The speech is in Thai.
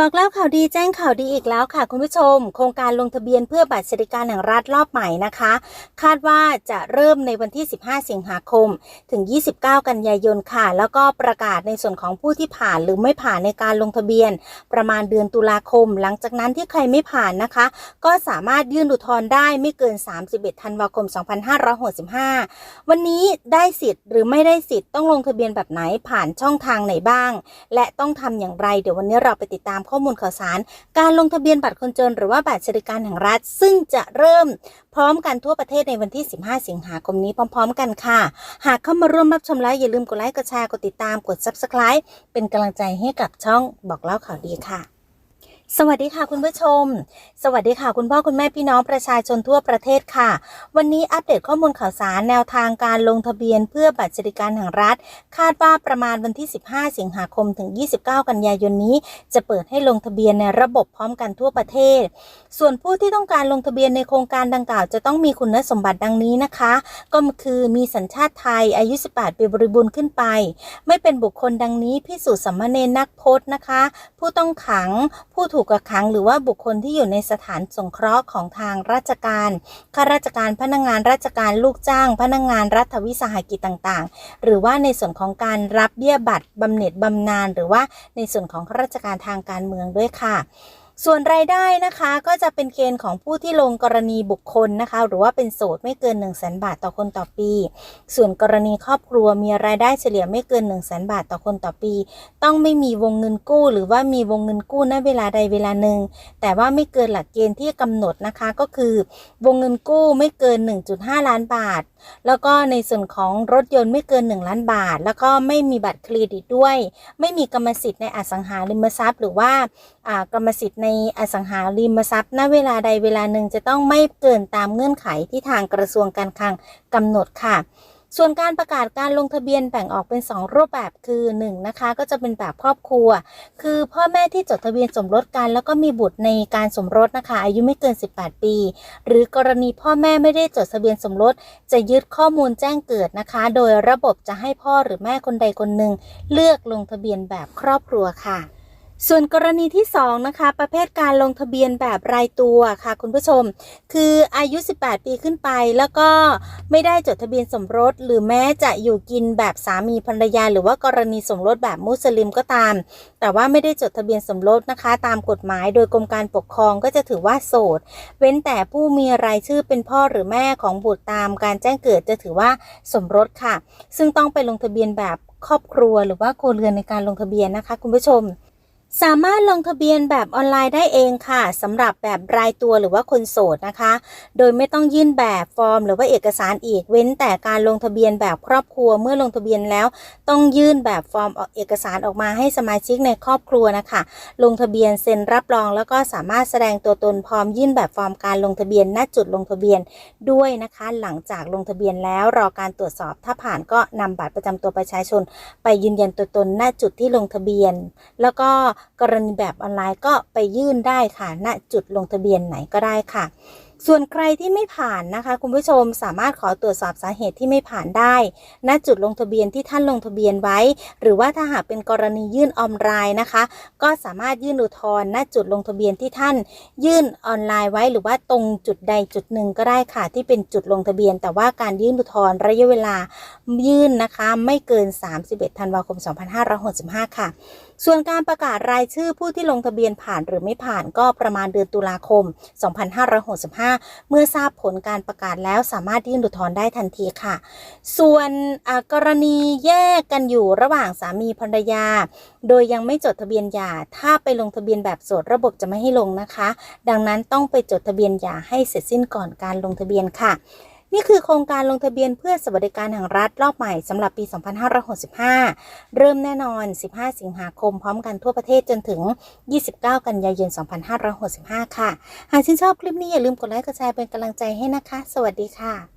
บอกแล้วข่าวดีแจ้งข่าวดีอีกแล้วค่ะคุณผู้ชม โครงการลงทะเบียนเพื่อบัตรสวัสดิการแห่งรัฐรอบใหม่นะคะ คาดว่าจะเริ่มในวันที่ 15 สิงหาคม ถึง 29 กันยายนค่ะ แล้วก็ประกาศในส่วนของผู้ที่ผ่านหรือไม่ผ่านในการลงทะเบียน ประมาณเดือนตุลาคม หลังจากนั้นที่ใครไม่ผ่านนะคะ ก็สามารถยื่นอุทธรณ์ได้ไม่เกิน 31 ธันวาคม 2565 วันนี้ได้สิทธิ์หรือไม่ได้สิทธิ์ต้องลงทะเบียนแบบไหนผ่านช่องทางไหนบ้าง และต้องทำอย่างไร เดี๋ยววันนี้เราไปติดตามข้อมูลข่าวสาร การลงทะเบียนบัตรคนจน หรือว่าบัตรสวัสดิการแห่งรัฐ ซึ่งจะเริ่มพร้อมกันทั่วประเทศในวันที่ 15 สิงหาคมนี้พร้อม ๆ กันค่ะ หากเข้ามาร่วมรับชมแล้วอย่าลืมกดไลค์กดแชร์กดติดตามกด Subscribe เป็นกำลังใจให้กับช่องบอกเล่าข่าวดีค่ะ สวัสดีค่ะคุณผู้ชม สวัสดีค่ะคุณพ่อคุณแม่พี่น้องประชาชนทั่วประเทศค่ะ วันนี้อัปเดตข้อมูลข่าวสารแนวทางการลงทะเบียนเพื่อบัตรสวัสดิการแห่งรัฐ คาดว่าประมาณวันที่ 15 สิงหาคมถึง 29 กันยายนนี้ จะเปิดให้ลงทะเบียนในระบบพร้อมกันทั่วประเทศ ส่วนผู้ที่ต้องการลงทะเบียนในโครงการดังกล่าวจะต้องมีคุณสมบัติดังนี้นะคะ ก็คือมีสัญชาติไทยอายุ 18 ปีบริบูรณ์ขึ้นไป ไม่เป็นบุคคลดังนี้พิสูจน์สัมมเนรนักพจน์นะคะ ผู้ต้องขัง ผู้ถูกกักขังหรือว่าบุคคลที่อยู่ในสถานสงเคราะห์ของทางราชการข้าราชการพนักงานราชการลูกจ้าง พนักงานรัฐวิสาหกิจต่างๆ หรือว่าในส่วนของการรับเบี้ยบัตรบำเหน็จบำนาญหรือว่าในส่วนของข้าราชการทางการเมืองด้วยค่ะ ส่วนรายได้นะคะก็จะเป็นเกณฑ์ของผู้ที่ลงกรณีบุคคลนะคะ หรือว่าเป็นโสดไม่เกิน 1 0 0 0 0แบาทต่อคนต่อปี ส่วนกรณีครอบครัวมีรายได้เฉลี่ยไม่เกิน 1 0 0 0 0แบาทต่อคนต่อปี ต้องไม่มีวงเงินกู้ หรือว่ามีวงเงินกู้ณเวลาใดเวลาหนึ่ง แต่ว่าไม่เกินหลักเกณฑ์ที่กำหนดนะคะก็คือ วงเงินกู้ไม่เกิน 1.5 ล้านบาท แล้วก็ในส่วนของรถยนต์ไม่เกิน 1 ล้านบาท แล้วก็ไม่มีบัตรเครดิตด้วย ไม่มีกรรมสิทธิ์ในอสังหาริมทรัพย์ หรือว่า กรรมสิทธิ์ในอสังหาริมทรัพย์ณเวลาใดเวลาหนึ่งจะต้องไม่เกินตามเงื่อนไขที่ทางกระทรวงการคลังกำหนดค่ะส่วนการประกาศการลงทะเบียนแบ่งออกเป็น 2 รูปแบบคือ 1 นะคะก็จะเป็นแบบครอบครัว คือพ่อแม่ที่จดทะเบียนสมรสกันแล้วก็มีบุตรในการสมรสนะคะอายุไม่เกิน 18 ปี หรือกรณีพ่อแม่ไม่ได้จดทะเบียนสมรส จะยึดข้อมูลแจ้งเกิดนะคะ โดยระบบจะให้พ่อหรือแม่คนใดคนหนึ่งเลือกลงทะเบียนแบบครอบครัวค่ะ ส่วนกรณีที่ 2 นะคะ ประเภทการลงทะเบียนแบบรายตัวค่ะ คุณผู้ชม คืออายุ 18 ปีขึ้นไปแล้วก็ไม่ได้จดทะเบียนสมรส หรือแม้จะอยู่กินแบบสามีภรรยา หรือว่ากรณีสมรสแบบมุสลิมก็ตาม แต่ว่าไม่ได้จดทะเบียนสมรสนะคะ ตามกฎหมาย โดยกรมการปกครองก็จะถือว่าโสด เว้นแต่ผู้มีรายชื่อเป็นพ่อหรือแม่ของบุตรตาม การแจ้งเกิดจะถือว่าสมรสค่ะ ซึ่งต้องไปลงทะเบียนแบบครอบครัว หรือว่าคเรือนในการลงทะเบียนนะคะ คุณผู้ชม สามารถลงทะเบียนแบบออนไลน์ได้เองค่ะสำหรับแบบรายตัวหรือว่าคนโสดนะคะ โดยไม่ต้องยื่นแบบฟอร์ม หรือว่าเอกสารอีกเว้นแต่การลงทะเบียนแบบครอบครัวเมื่อลงทะเบียนแล้ว ต้องยื่นแบบฟอร์มเอกสารออกมาให้สมาชิกในครอบครัวนะคะ ลงทะเบียนเซ็นรับรอง แล้วก็สามารถแสดงตัวตนพร้อมยื่นแบบฟอร์มการลงทะเบียนณจุดลงทะเบียนด้วยนะคะ หลังจากลงทะเบียนแล้วรอการตรวจสอบถ้าผ่านก็นำบัตรประจำตัวประชาชน ไปยืนยันตัวตนณจุดที่ลงทะเบียน แล้วก็กรณีแบบออนไลน์ก็ไปยื่นได้ค่ะ ณ จุดลงทะเบียนไหนก็ได้ค่ะ ส่วนใครที่ไม่ผ่านนะคะ คุณผู้ชมสามารถขอตรวจสอบสาเหตุที่ไม่ผ่านได้ ณจุดลงทะเบียนที่ท่านลงทะเบียนไว้ หรือว่าถ้าหากเป็นกรณียื่นออนไลน์นะคะ ก็สามารถยื่นอุทธรณ์ณจุดลงทะเบียนที่ท่าน ยื่นออนไลน์ไว้ หรือว่าตรงจุดใดจุดหนึ่งก็ได้ค่ะ ที่เป็นจุดลงทะเบียน แต่ว่าการยื่นอุทธรณ์ระยะเวลายื่นนะคะ ไม่เกิน 31ธันวาคม 2565 ค่ะ ส่วนการประกาศรายชื่อผู้ที่ลงทะเบียนผ่านหรือไม่ผ่านก็ประมาณเดือนตุลาคม 2565เมื่อทราบผลการประกาศแล้วสามารถยื่นอุทธรณ์ได้ทันทีค่ะ ส่วนกรณีแยกกันอยู่ระหว่างสามีภรรยา โดยยังไม่จดทะเบียนหย่า ถ้าไปลงทะเบียนแบบโสดระบบจะไม่ให้ลงนะคะ ดังนั้นต้องไปจดทะเบียนหย่าให้เสร็จสิ้นก่อนการลงทะเบียนค่ะ นี่คือโครงการลงทะเบียนเพื่อสวัสดิการแห่งรัฐรอบใหม่สำหรับปี 2565 เริ่มแน่นอน 15 สิงหาคมพร้อมกันทั่วประเทศจนถึง 29 กันยายน 2565 ค่ะ หากชื่นชอบคลิปนี้อย่าลืมกดไลค์กดแชร์เป็นกำลังใจให้นะคะ สวัสดีค่ะ